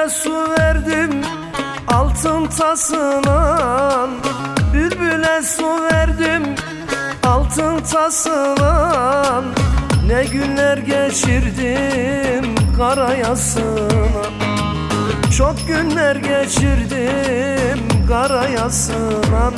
Güle su verdim altın tasına Bülbüle su verdim altın tasına Ne günler geçirdim karayasına. Çok günler geçirdim karayasına.